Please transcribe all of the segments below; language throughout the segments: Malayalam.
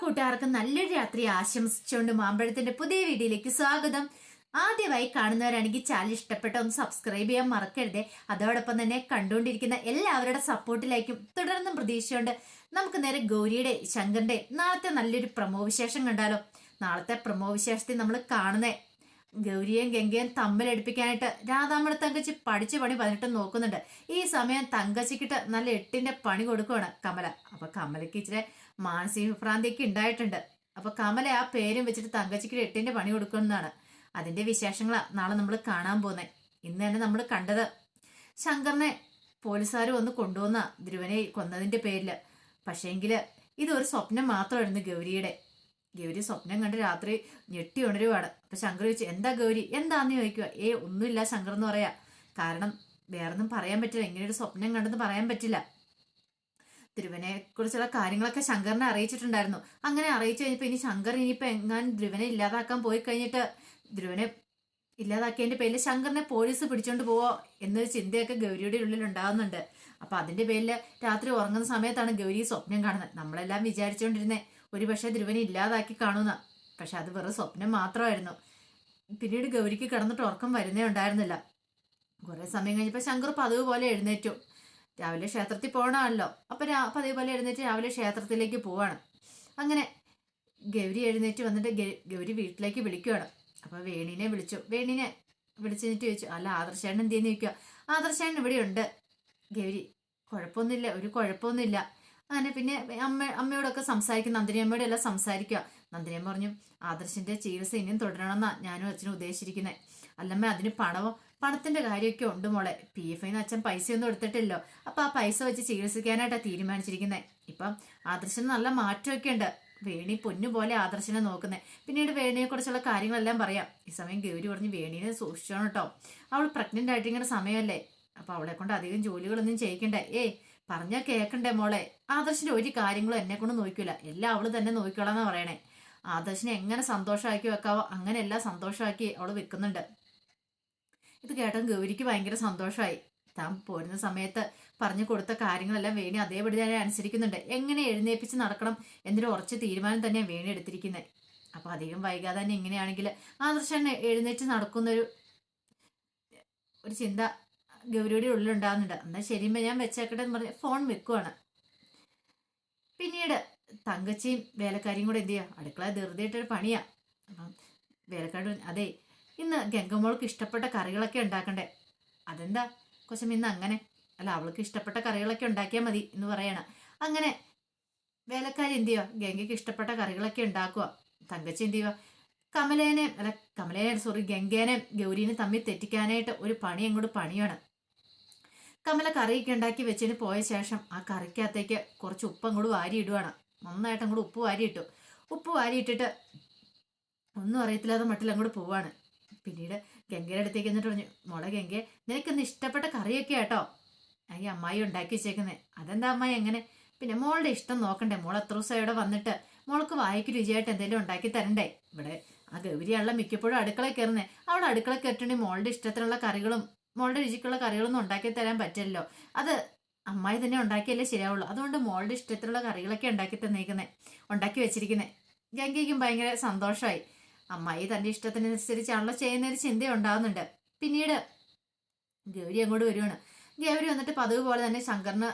കൂട്ടുകാർക്കും നല്ലൊരു രാത്രി ആശംസിച്ചുകൊണ്ട് മാമ്പഴത്തിന്റെ പുതിയ വീഡിയോയിലേക്ക് സ്വാഗതം. ആദ്യമായി കാണുന്നവരാണെങ്കിൽ ചാനൽ ഇഷ്ടപ്പെട്ട ഒന്ന് സബ്സ്ക്രൈബ് ചെയ്യാൻ മറക്കരുതേ. അതോടൊപ്പം തന്നെ കണ്ടുകൊണ്ടിരിക്കുന്ന എല്ലാവരുടെ സപ്പോർട്ടിലേക്കും തുടർന്നും പ്രതീക്ഷയുണ്ട്. നമുക്ക് നേരെ ഗൗരിയുടെ ശങ്കറിന്റെ നാളത്തെ നല്ലൊരു പ്രമോ വിശേഷം കണ്ടാലോ? നാളത്തെ പ്രമോ വിശേഷത്തിൽ നമ്മൾ കാണുന്നേ ഗൗരിയും ഗംഗയും തമ്മിലടിപ്പിക്കാനായിട്ട് രാധാമണ തങ്കച്ചി പഠിച്ച പണി പതിനെട്ട് നോക്കുന്നുണ്ട്. ഈ സമയം തങ്കച്ചിക്കിട്ട് നല്ല എട്ടിന്റെ പണി കൊടുക്കുവാണ് കമല. അപ്പൊ കമലക്ക് ഇച്ചിരി മാനസിക വിഭ്രാന്തിയൊക്കെ ഉണ്ടായിട്ടുണ്ട്. അപ്പൊ കമല ആ പേരും വെച്ചിട്ട് തങ്കച്ചിക്ക് എട്ടിന്റെ പണി കൊടുക്കുന്നതാണ് അതിന്റെ വിശേഷങ്ങളാ നാളെ നമ്മൾ കാണാൻ പോകുന്നത് ഇന്ന് തന്നെ നമ്മൾ കണ്ടത് ശങ്കറിനെ പോലീസുകാർ വന്ന് കൊണ്ടുവന്ന ധ്രുവനെ കൊന്നതിന്റെ പേരിൽ. പക്ഷേങ്കിൽ ഇതൊരു സ്വപ്നം മാത്രമായിരുന്നു ഗൗരിയുടെ. ഗൗരി സ്വപ്നം കണ്ട് രാത്രി ഞെട്ടി ഉണരുവാണ്. അപ്പൊ ശങ്കർ ചോദിച്ചു എന്താ ഗൗരി? എന്താന്ന് ചോദിക്കുക ഏ ഒന്നുമില്ല ശങ്കർ എന്ന് പറയാ. കാരണം വേറൊന്നും പറയാൻ പറ്റില്ല. ഇങ്ങനെ ഒരു സ്വപ്നം കണ്ടെന്ന് പറയാൻ പറ്റില്ല. ധ്രുവനെ കുറിച്ചുള്ള കാര്യങ്ങളൊക്കെ ശങ്കറിനെ അറിയിച്ചിട്ടുണ്ടായിരുന്നു. അങ്ങനെ അറിയിച്ചു കഴിഞ്ഞപ്പോ ഇനി ശങ്കർ ഇനിയിപ്പോ എങ്ങാൻ ധ്രുവനെ ഇല്ലാതാക്കാൻ പോയി കഴിഞ്ഞിട്ട് ധ്രുവനെ ഇല്ലാതാക്കിയതിന്റെ പേരിൽ ശങ്കറിനെ പോലീസ് പിടിച്ചോണ്ട് പോവോ എന്നൊരു ചിന്തയൊക്കെ ഗൗരിയുടെ ഉള്ളിൽ ഉണ്ടാകുന്നുണ്ട് അപ്പൊ അതിന്റെ പേരിൽ രാത്രി ഉറങ്ങുന്ന സമയത്താണ് ഗൗരി സ്വപ്നം കാണുന്നത്. നമ്മളെല്ലാം വിചാരിച്ചുകൊണ്ടിരുന്നേ ഒരുപക്ഷെ ധ്രുവനെ ഇല്ലാതാക്കി കാണുന്ന. പക്ഷെ അത് വെറും സ്വപ്നം മാത്രമായിരുന്നു. പിന്നീട് ഗൗരിക്ക് കിടന്നിട്ട് ഉറക്കം വരുന്നേ ഉണ്ടായിരുന്നില്ല. കുറെ സമയം കഴിഞ്ഞപ്പോൾ ശങ്കർ പതിവ് പോലെ എഴുന്നേറ്റു. രാവിലെ ക്ഷേത്രത്തിൽ പോകണമല്ലോ അപ്പൊ രാ എഴുന്നേറ്റ് രാവിലെ ക്ഷേത്രത്തിലേക്ക് പോവാണ്. അങ്ങനെ ഗൗരി എഴുന്നേറ്റ് വന്നിട്ട് ഗൗരി വീട്ടിലേക്ക് വിളിക്കുവാണ്. അപ്പൊ വേണിനെ വിളിച്ചു. വേണിനെ വിളിച്ചിട്ട് ചോദിച്ചു അല്ല ആദർശേണ്ണൻ എന്ത് ചെയ്യുന്ന? ചോദിക്കുക ഇവിടെ ഉണ്ട്. ഗൗരി കുഴപ്പമൊന്നുമില്ല ഒരു കുഴപ്പമൊന്നുമില്ല. അങ്ങനെ പിന്നെ അമ്മ അമ്മയോടൊക്കെ സംസാരിക്കും നന്ദിനി അമ്മയോടെ എല്ലാം സംസാരിക്കുക നന്ദിനി അമ്മ പറഞ്ഞു ആദർശിന്റെ ചികിത്സ ഇനിയും തുടരണമെന്നാ ഞാനും അച്ഛനും ഉദ്ദേശിച്ചിരിക്കുന്നത് അല്ലമ്മ അതിന് പണവും പണത്തിന്റെ കാര്യമൊക്കെ ഉണ്ട് മോളെ. പി എഫ് ഐന്ന് അച്ഛൻ പൈസയൊന്നും എടുത്തിട്ടില്ലോ. അപ്പൊ ആ പൈസ വെച്ച് ചികിത്സിക്കാനായിട്ടാണ് തീരുമാനിച്ചിരിക്കുന്നത് ഇപ്പം ആദർശന് നല്ല മാറ്റമൊക്കെ ഉണ്ട്. വേണി പൊന്നു പോലെ ആദർശനെ നോക്കുന്നത് പിന്നീട് വേണിയെ കുറിച്ചുള്ള കാര്യങ്ങളെല്ലാം പറയാം. ഈ സമയം ഗൗരി പറഞ്ഞ് വേണീനെ സൂക്ഷിച്ചോണം കേട്ടോ. അവൾ പ്രഗ്നന്റ് ആയിട്ടിങ്ങനെ സമയമല്ലേ? അപ്പൊ അവളെ കൊണ്ട് അധികം ജോലികളൊന്നും ചെയ്യിക്കണ്ടേ? ഏയ് പറഞ്ഞാൽ കേൾക്കണ്ടേ മോളെ? ആദർശന്റെ ഒരു കാര്യങ്ങളും എന്നെ കൊണ്ട് നോക്കൂല. എല്ലാം അവൾ തന്നെ നോക്കിക്കോളാന്നാ പറയണേ. ആദർശിനെ എങ്ങനെ സന്തോഷമാക്കി വെക്കാവോ? അങ്ങനെ എല്ലാം സന്തോഷമാക്കി അവൾ വെക്കുന്നുണ്ട്. ഇത് കേട്ടോ ഗൗരിക്ക് ഭയങ്കര സന്തോഷമായി. താൻ പോരുന്ന സമയത്ത് പറഞ്ഞു കൊടുത്ത കാര്യങ്ങളെല്ലാം വേണി അതേപടി തന്നെ അനുസരിക്കുന്നുണ്ട്. എങ്ങനെ എഴുന്നേപ്പിച്ച് നടക്കണം എന്നൊരു ഉറച്ച തീരുമാനം തന്നെയാണ് വേണി എടുത്തിരിക്കുന്നത് അപ്പൊ അധികം വൈകാതെ തന്നെ ഇങ്ങനെയാണെങ്കിൽ ആദർശൻ എഴുന്നേറ്റ് നടക്കുന്നൊരു ഒരു ചിന്ത ഗൗരിയുടെ ഉള്ളിലുണ്ടാകുന്നുണ്ട് എന്നാൽ ശരിയുമ്പോ ഞാൻ വെച്ചേക്കട്ടെ എന്ന് പറഞ്ഞ് ഫോൺ വെക്കുവാണ്. പിന്നീട് തങ്കച്ചിയും വേലക്കാരിയും കൂടെ എന്ത് ചെയ്യുക അടുക്കള ധൃതിയായിട്ടൊരു പണിയാ. അപ്പം പറഞ്ഞു, അതെ ഇന്ന് ഗംഗമോൾക്ക് ഇഷ്ടപ്പെട്ട കറികളൊക്കെ ഉണ്ടാക്കണ്ടേ? അതെന്താ? കൊച്ചം ഇന്ന് അങ്ങനെ. അല്ല അവൾക്ക് ഇഷ്ടപ്പെട്ട കറികളൊക്കെ ഉണ്ടാക്കിയാൽ മതി എന്ന് പറയണ. അങ്ങനെ വേലക്കാരി എന്ത് ചെയ്യുക ഗംഗയ്ക്ക് ഇഷ്ടപ്പെട്ട കറികളൊക്കെ ഉണ്ടാക്കുക തങ്കച്ചി എന്ത് ചെയ്യുക കമലേനെ അല്ല കമലേനെ സോറി ഗംഗേനെ ഗൗരീനെ തമ്മിൽ തെറ്റിക്കാനായിട്ട് ഒരു പണി അങ്ങോട്ട് പണിയാണ്. കമല കറിയൊക്കെ ഉണ്ടാക്കി വെച്ചതിന് പോയ ശേഷം ആ കറിക്കകത്തേക്ക് കുറച്ച് ഉപ്പ് അങ്ങോട്ട് വാരിയിടുവാണ് നന്നായിട്ട് അങ്ങോട്ട് ഉപ്പ് വാരി ഇട്ടു. ഉപ്പ് വാരിയിട്ടിട്ട് ഒന്നും അറിയത്തില്ലാതെ മട്ടിൽ അങ്ങോട്ട് പോവാണ്. പിന്നീട് ഗംഗയുടെ അടുത്തേക്ക് എന്നിട്ട് പറഞ്ഞു മോളെ ഗംഗെ നിനക്കിന്ന് ഇഷ്ടപ്പെട്ട കറിയൊക്കെ ആട്ടോ. ഈ അമ്മായി ഉണ്ടാക്കി വെച്ചേക്കുന്നത് അതെന്താ അമ്മായി എങ്ങനെ പിന്നെ മോളുടെ ഇഷ്ടം നോക്കണ്ടേ. മോൾ എത്ര ദിവസം ഇവിടെ വന്നിട്ട് മോൾക്ക് വായിക്ക് രുചിയായിട്ട് എന്തെങ്കിലും ഉണ്ടാക്കി തരണ്ടേ? ഇവിടെ ആ ഗൗരിയുള്ള മിക്കപ്പോഴും അടുക്കള കയറുന്നത് അവിടെ അടുക്കള കയറ്റുണ്ടെങ്കിൽ മോളുടെ ഇഷ്ടത്തിനുള്ള കറികളും മോളുടെ രുചിക്കുള്ള കറികളൊന്നും ഉണ്ടാക്കി തരാൻ പറ്റില്ലല്ലോ. അത് അമ്മായി തന്നെ ഉണ്ടാക്കിയല്ലേ ശരിയാവുള്ളൂ. അതുകൊണ്ട് മോളുടെ ഇഷ്ടത്തിലുള്ള കറികളൊക്കെ ഉണ്ടാക്കി തന്നേക്കുന്നത് ഉണ്ടാക്കി വെച്ചിരിക്കുന്നത് ഗംഗയ്ക്കും ഭയങ്കര സന്തോഷമായി. അമ്മായി തന്റെ ഇഷ്ടത്തിനനുസരിച്ചാണല്ലോ ചെയ്യുന്നൊരു ചിന്ത ഉണ്ടാവുന്നുണ്ട്. പിന്നീട് ഗൗരി അങ്ങോട്ട് വരുവാണ്. ഗൗരി വന്നിട്ട് പതിവ് പോലെ തന്നെ ശങ്കറിന്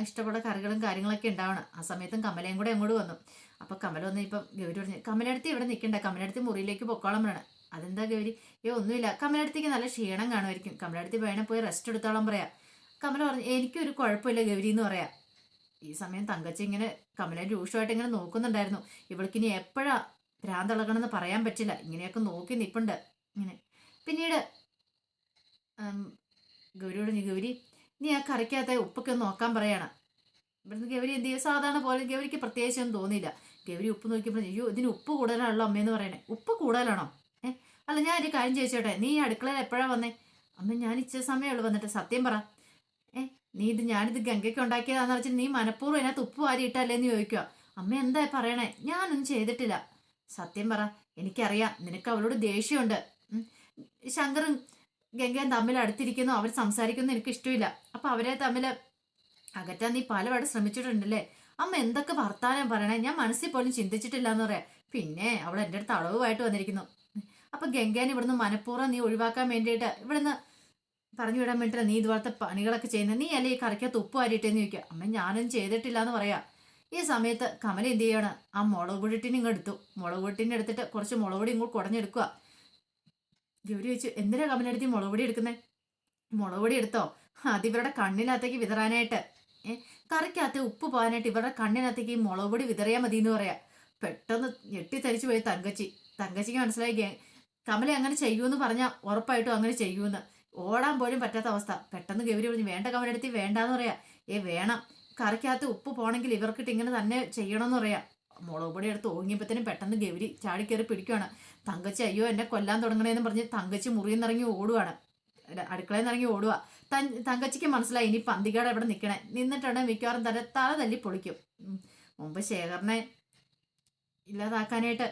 ഇഷ്ടപ്പെട്ട കറികളും കാര്യങ്ങളൊക്കെ ഉണ്ടാവണം. ആ സമയത്തും കമലയും കൂടെ അങ്ങോട്ട് വന്നു. അപ്പൊ കമല വന്ന് ഇപ്പം ഗൗരി പറഞ്ഞു കമലടുത്ത് ഇവിടെ നിൽക്കണ്ട. കമലടുത്ത് മുറിയിലേക്ക് പൊക്കോളം വേണം അതെന്താ ഗൗരി? ഏ ഒന്നുമില്ല. കമലടുത്തേക്ക് നല്ല ക്ഷീണം കാണുമായിരിക്കും. കമലടുത്ത് വേണേ പോയി റെസ്റ്റ് എടുത്തോളം പറയാം. കമല പറഞ്ഞു എനിക്കൊരു കുഴപ്പമില്ല ഗൗരി എന്ന് പറയാം. ഈ സമയം തങ്കച്ചി ഇങ്ങനെ കമല രൂക്ഷമായിട്ട് ഇങ്ങനെ നോക്കുന്നുണ്ടായിരുന്നു. ഇവൾക്കിനി എപ്പോഴാ ഭ്രാന്തളകണമെന്ന് പറയാൻ പറ്റില്ല. ഇങ്ങനെയൊക്കെ നോക്കി നിപ്പുണ്ട്. ഇങ്ങനെ. പിന്നീട് ഗൗരിയോട് നീ ഗൗരി നീ ആ കറിക്കകത്തെ ഉപ്പൊക്കെ ഒന്ന് നോക്കാൻ പറയണം. ഇവിടുന്ന് ഗൗരി എന്ത് ചെയ്യും? സാധാരണ പോലെ ഗൗരിക്ക് പ്രത്യേകിച്ചൊന്നും തോന്നിയില്ല. ഗൗരി ഉപ്പ് നോക്കിയപ്പോൾ അയ്യോ ഇതിന് ഉപ്പ് കൂടുതലാണല്ലോ അമ്മയെന്ന് പറയണേ. ഉപ്പ് കൂടുതലാണോ? ഏ? അല്ല ഞാൻ ഒരു കാര്യം ചോദിച്ചോട്ടെ. നീ അടുക്കളയിൽ എപ്പോഴാ വന്നേ? അമ്മ ഞാൻ ഇച്ചിരി സമയമുള്ളൂ വന്നിട്ട്. സത്യം പറ. ഏ? നീ ഇത് ഞാനിത് ഗംഗയ്ക്ക് ഉണ്ടാക്കിയതാണെന്ന് വെച്ചാൽ നീ മനഃപൂർവം അതിനകത്ത് ഉപ്പ് വാരി ഇട്ടല്ലേന്ന് ചോദിക്കുക അമ്മ എന്താ പറയണേ? ഞാനൊന്നും ചെയ്തിട്ടില്ല. സത്യം പറ എനിക്കറിയാം. നിനക്ക് അവളോട് ദേഷ്യമുണ്ട്. ശങ്കറും ഗംഗയും തമ്മിൽ അടുത്തിരിക്കുന്നു. അവർ സംസാരിക്കുന്നു. എനിക്ക് ഇഷ്ടമില്ല. അപ്പൊ അവരെ തമ്മിൽ അകറ്റാൻ നീ പലവട്ടം ശ്രമിച്ചിട്ടുണ്ടല്ലേ? അമ്മ എന്തൊക്കെ വർത്താനം പറയണേ? ഞാൻ മനസ്സിൽ പോലും ചിന്തിച്ചിട്ടില്ല എന്ന് പറയാം. പിന്നെ അവൾ എന്റെ അടുത്ത് അളവുമായിട്ട് വന്നിരിക്കുന്നു. അപ്പൊ ഗംഗാൻ ഇവിടുന്ന് മനഃപൂർവം നീ ഒഴിവാക്കാൻ വേണ്ടിയിട്ട് ഇവിടുന്ന് പറഞ്ഞു വിടാൻ വേണ്ടിയില്ല നീ ഇതുപോലത്തെ പണികളൊക്കെ ചെയ്യുന്നത് നീ അല്ലേ ഈ കറിക്കകത്ത് ഉപ്പ് വാരിയിട്ടെന്ന് ചോദിക്കുക? അമ്മ ഞാനും ചെയ്തിട്ടില്ല എന്ന് പറയാ. ഈ സമയത്ത് കമൽ എന്ത് ചെയ്യാണ്? ആ മുളക് പൊടിട്ടിനെ ഇങ്ങ് എടുത്തു. മുളക് പൊടിട്ടിനെ എടുത്തിട്ട് കുറച്ച് മുളക് പൊടി ഇങ്ങോട്ട് കുടഞ്ഞെടുക്കുക. ഗൗരി ചോദിച്ചു എന്തിനാ കമല എടുത്ത് ഈ മുളക് പൊടി എടുക്കുന്നത് മുളക് പൊടി എടുത്തോ? അത് ഇവരുടെ കണ്ണിനകത്തേക്ക് വിതറാനായിട്ട്. കറിക്കകത്ത് ഉപ്പ് പോകാനായിട്ട് ഇവരുടെ കണ്ണിനകത്തേക്ക് ഈ മുളക് പൊടി വിതറിയാൽ മതി എന്ന് പറയാ. പെട്ടെന്ന് ഞെട്ടിത്തരിച്ചു പോയി തങ്കച്ചി. തങ്കച്ചിക്ക് മനസ്സിലായി കമല അങ്ങനെ ചെയ്യൂന്ന് പറഞ്ഞാൽ ഉറപ്പായിട്ടും അങ്ങനെ ചെയ്യൂന്ന് ഓടാൻ പോലും പറ്റാത്ത അവസ്ഥ. പെട്ടെന്ന് ഗൗരി പറഞ്ഞു വേണ്ട കമലെടുത്തി വേണ്ടാന്ന് പറയാ. ഏ വേണം. കറിക്കകത്ത് ഉപ്പ് പോണെങ്കിൽ ഇവർക്കിട്ട് ഇങ്ങനെ തന്നെ ചെയ്യണമെന്ന് പറയാം. മുളക് പൊടി എടുത്ത് ഓങ്ങിയപ്പോഴത്തേനും പെട്ടെന്ന് ഗൗരി ചാടിക്കയറി പിടിക്കുവാണ്. തങ്കച്ചി അയ്യോ എന്നെ കൊല്ലാൻ തുടങ്ങണേന്ന് പറഞ്ഞ് തങ്കച്ചി മുറിയിൽ നിന്നിറങ്ങി ഓടുവാണ്. അടുക്കളയിൽ നിന്നിറങ്ങി ഓടുക തങ്കച്ചിക്ക് മനസ്സിലായി ഇനി പന്തികാട് എവിടെ നിൽക്കണേ നിന്നിട്ടാണ് മിക്കവാറും തല തല തല്ലി പൊളിക്കും. മുമ്പ് ശേഖരനെ ഇല്ലാതാക്കാനായിട്ട്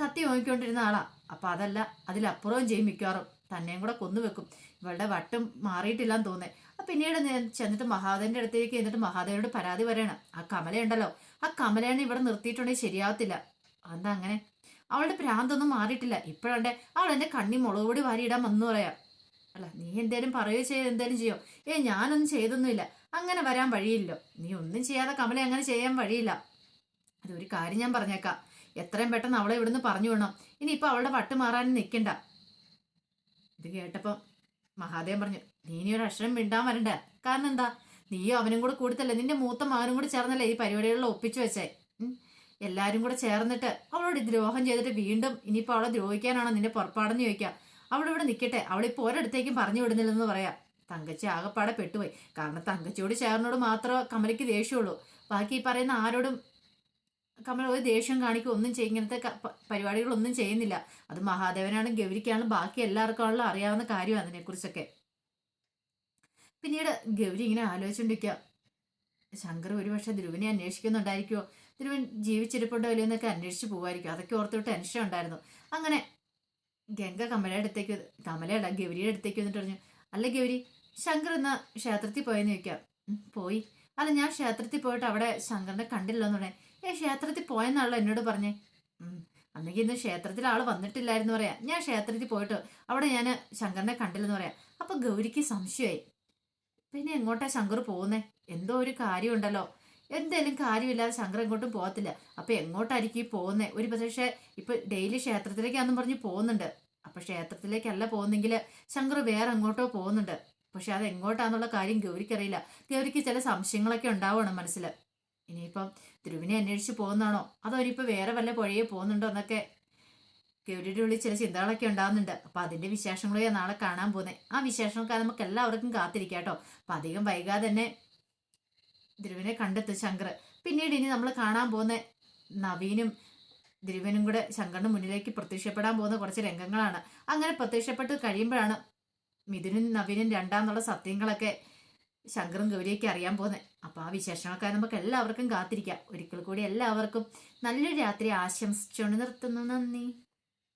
കത്തി നോക്കിക്കൊണ്ടിരുന്ന ആളാ. അപ്പൊ അതല്ല അതിലപ്പുറവും ചെയ്യും മിക്കവാറും. തന്നെയും കൂടെ കൊന്നുവെക്കും ഇവളുടെ വട്ടും മാറിയിട്ടില്ലാന്ന് തോന്നേ പിന്നീട് ചെന്നിട്ട് മഹാദേവന്റെ അടുത്തേക്ക് എന്നിട്ട് മഹാദേവനോട് പരാതി പറയണം. ആ കമലയുണ്ടല്ലോ ആ കമലേനെ ഇവിടെ നിർത്തിയിട്ടുണ്ടെങ്കിൽ ശരിയാവത്തില്ല. എന്താ അങ്ങനെ? അവളുടെ പ്രാന്തൊന്നും മാറിയിട്ടില്ല. ഇപ്പോഴാണ്ടെ അവൾ എന്റെ കണ്ണി മുളക് പൊടി വാരിയിടാൻ വന്നു പറയാം. അല്ല നീ എന്തേലും പറയുകയോ ചെയ്യോ? എന്തേലും ചെയ്യോ? ഏ ഞാനൊന്നും ചെയ്തൊന്നുമില്ല. അങ്ങനെ വരാൻ വഴിയില്ലോ. നീ ഒന്നും ചെയ്യാതെ കമല അങ്ങനെ ചെയ്യാൻ വഴിയില്ല. അതൊരു കാര്യം ഞാൻ പറഞ്ഞേക്കാം. എത്രയും പെട്ടെന്ന് അവളെ ഇവിടുന്ന് പറഞ്ഞു വിടണം. ഇനിയിപ്പോൾ അവളുടെ വട്ട് മാറാൻ നിൽക്കണ്ട. ഇത് കേട്ടപ്പം മഹാദേവൻ പറഞ്ഞു നീ ഇനി ഒരു അക്ഷരം മിണ്ടാൻ വരണ്ട. കാരണം എന്താ? നീയോ അവനും കൂടെ കൂടത്തല്ലേ? നിന്റെ മൂത്ത മകനും കൂടെ ചേർന്നല്ലേ ഈ പരിപാടികളിൽ ഒപ്പിച്ചു വെച്ചേ? ഉം. എല്ലാരും കൂടെ ചേർന്നിട്ട് അവളോട് ദ്രോഹം ചെയ്തിട്ട് വീണ്ടും ഇനിയിപ്പോൾ അവളെ ദ്രോഹിക്കാനാണോ നിന്റെ പുറപ്പാടെന്ന് ചോദിക്കാം. ഇവിടെ നിൽക്കട്ടെ അവളിപ്പോൾ ഒരിടത്തേക്കും പറഞ്ഞു വിടുന്നില്ലെന്ന് പറയാം. തങ്കച്ചി ആകെപ്പാടെ പെട്ടുപോയി. കാരണം തങ്കച്ചിയോട് ചേർന്നോട് മാത്രമേ കമലയ്ക്ക് ദേഷ്യമുള്ളൂ ബാക്കി പറയുന്ന ആരോടും കമൽ ഒരു ദേഷ്യം കാണിക്കുക ഒന്നും ചെയ്യും ഇങ്ങനത്തെ പരിപാടികളൊന്നും ചെയ്യുന്നില്ല. അത് മഹാദേവനാണ് ഗൗരിക്കാണ് ബാക്കി എല്ലാവർക്കും അറിയാവുന്ന കാര്യമാണ് അതിനെക്കുറിച്ചൊക്കെ. പിന്നീട് ഗൗരി ഇങ്ങനെ ആലോചിച്ചുകൊണ്ടിരിക്കുക ശങ്കർ ഒരുപക്ഷെ ധ്രുവനെ അന്വേഷിക്കുന്നുണ്ടായിരിക്കുമോ ധ്രുവൻ ജീവിച്ചിരിപ്പുണ്ടോ ഇല്ലയോ എന്നൊക്കെ അന്വേഷിച്ച് പോകുമായിരിക്കും അതൊക്കെ ഓർത്ത് ടെൻഷൻ ഉണ്ടായിരുന്നു. അങ്ങനെ ഗംഗ കമലയുടെ അടുത്തേക്ക് കമലയുടെ ഗൗരിയുടെ അടുത്തേക്ക് വന്നിട്ട് പറഞ്ഞു അല്ല ഗൗരി ശങ്കർ ഇന്ന് ക്ഷേത്രത്തിൽ പോയെന്ന് ചോദിക്കാം. പോയി. അല്ല ഞാൻ ക്ഷേത്രത്തിൽ പോയിട്ട് അവിടെ ശങ്കറിനെ കണ്ടില്ലെന്ന് പറഞ്ഞേ. ഏ ക്ഷേത്രത്തിൽ പോയെന്നാണല്ലോ എന്നോട് പറഞ്ഞേ. അന്നെങ്കിൽ ഇന്ന് ക്ഷേത്രത്തിൽ ആൾ വന്നിട്ടില്ലായിരുന്നു പറയാം. ഞാൻ ക്ഷേത്രത്തിൽ പോയിട്ട് അവിടെ ഞാൻ ശങ്കറിനെ കണ്ടില്ലെന്ന് പറയാം. അപ്പൊ ഗൗരിക്ക് സംശയമായി. പിന്നെ എങ്ങോട്ടാ ശങ്കർ പോകുന്നേ? എന്തോ ഒരു കാര്യം ഉണ്ടല്ലോ എന്തേലും കാര്യമില്ലാതെ ശങ്കർ എങ്ങോട്ടും പോകത്തില്ല. അപ്പൊ എങ്ങോട്ടായിരിക്കും ഈ പോകുന്നേ? ഒരു പക്ഷേ ഇപ്പൊ ഡെയിലി ക്ഷേത്രത്തിലേക്കാന്നും പറഞ്ഞ് പോകുന്നുണ്ട്. അപ്പൊ ക്ഷേത്രത്തിലേക്കല്ല പോകുന്നെങ്കിൽ ശങ്കർ വേറെ എങ്ങോട്ടോ പോകുന്നുണ്ട്. പക്ഷെ അത് എങ്ങോട്ടാന്നുള്ള കാര്യം ഗൗരിക്കറിയില്ല ഗൗരിക്ക് ചില സംശയങ്ങളൊക്കെ ഉണ്ടാവണം മനസ്സിൽ ഇനിയിപ്പം ധ്രുവിനെ അന്വേഷിച്ച് പോകുന്നതാണോ? അതോ ഇനിയിപ്പോൾ വേറെ വല്ല പുഴയെ പോകുന്നുണ്ടോ എന്നൊക്കെ ഗൗരിയുടെ ഉള്ളിൽ ചില ചിന്തകളൊക്കെ ഉണ്ടാകുന്നുണ്ട് അപ്പൊ അതിന്റെ വിശേഷങ്ങളെ നാളെ കാണാൻ പോകുന്നത് ആ വിശേഷങ്ങൾക്കാ നമുക്ക് എല്ലാവർക്കും കാത്തിരിക്കാം കേട്ടോ. അപ്പൊ അധികം വൈകാതെ തന്നെ ധ്രുവിനെ കണ്ടെത്തും ശങ്കർ പിന്നീട് ഇനി നമ്മൾ കാണാൻ പോകുന്ന നവീനും ധ്രുവനും കൂടെ ശങ്കറിന് മുന്നിലേക്ക് പ്രത്യക്ഷപ്പെടാൻ പോകുന്ന കുറച്ച് രംഗങ്ങളാണ്. അങ്ങനെ പ്രത്യക്ഷപ്പെട്ട് കഴിയുമ്പോഴാണ് മിഥുനും നവീനും രണ്ടാന്നുള്ള സത്യങ്ങളൊക്കെ ശങ്കറും ഗൗരിയൊക്കെ അറിയാൻ പോകുന്നത് അപ്പൊ ആ വിശേഷങ്ങളൊക്കെ നമുക്ക് എല്ലാവർക്കും കാത്തിരിക്കാം. ഒരിക്കൽ കൂടി എല്ലാവർക്കും നല്ലൊരു രാത്രി ആശംസിച്ചുകൊണ്ട് നിർത്തുന്നു. നന്ദി.